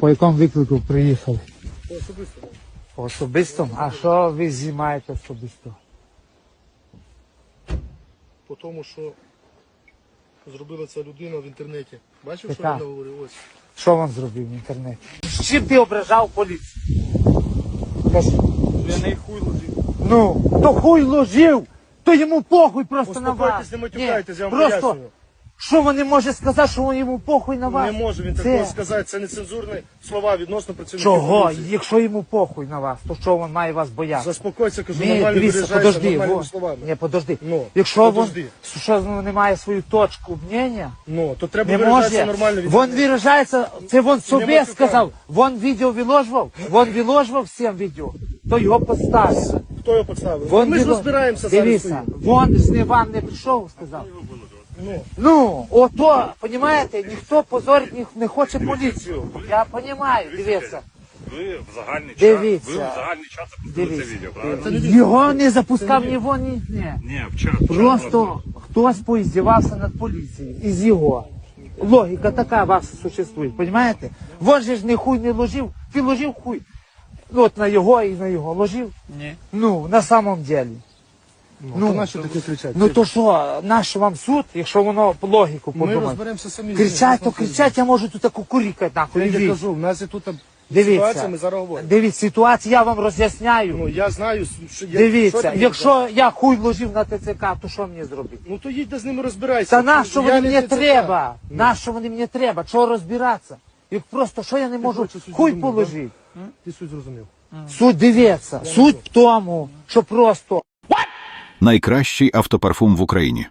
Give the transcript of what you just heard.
По якому виклику приїхали? По особисто. По особистому? А що ви знімаєте особисто? По тому, що зробила ця людина в інтернеті. Бачив, що Яка? він говорив? Ось. Що він зробив в інтернеті? З чим ти ображав поліцію? Кажи. Я не хуй ложив. Ну, то хуй ложив, то йому похуй просто на вас. Успокойтесь, не матюкайтесь, я вам просто, пояснюю. Що вони може сказати, що йому похуй на вас? Не може він Це- такого сказати, це нецензурні слова відносно працівників Чого? поліції. Якщо йому похуй на вас, то що він має вас боятися? Заспокойся, кажу, Ні, нормально дивіться, виражайся, подожди, нормальними во, словами. ні, подожди. Ну, Якщо подожди. він що ну, не має свою точку мнення, Ну, то треба не виражатися може. нормально. від- Він виражається, це він собі сказав. Він відео виложував, він виложував всім відео, то його поставили. Хто його підставив? Вон Ми ж розбираємося зараз. Дивіться, ж не вам не прийшов, сказав. Ну, Ну, ото, розумієте, ніхто позорить ні- не хоче поліцію. Я розумію, дивіться. Ви в загальний час, Дивіться. ви в загальний час запустили це відео, правильно? Його не запускав ні вон, ні. ні. Ні, в час. Просто хтось поіздівався над поліцією із його. Логіка така у вас существує, розумієте? Вон же ж не хуй не ложив, ти ложив хуй. Ну, От на його і на його ложив. Ні. Ну, на самом деле. Ну, то нащо таке кричати? Ну то що, наш вам суд, якщо воно по логіку Ми подумати. розберемося самі. Кричать, то кричать, я можу тут таку курікати нахуй. Я і не кажу, в нас є тут Дивіться. ситуація, ми зараз говоримо. Дивіться, ситуацію я вам роз'ясняю. Ну, я знаю, що я... Дивіться, що ти якщо я хуй вложив на ТЦК, то що мені зробити? Ну то їдь з ними розбирайся. Та на що Я вони не мені ТЦК. треба? На що вони мені треба? Чого розбиратися? Як просто що я не можу суть хуй зрозумів, положити? Ти суть зрозумів. Суть дивіться, суть в тому, що просто Найкращий автопарфум в Україні.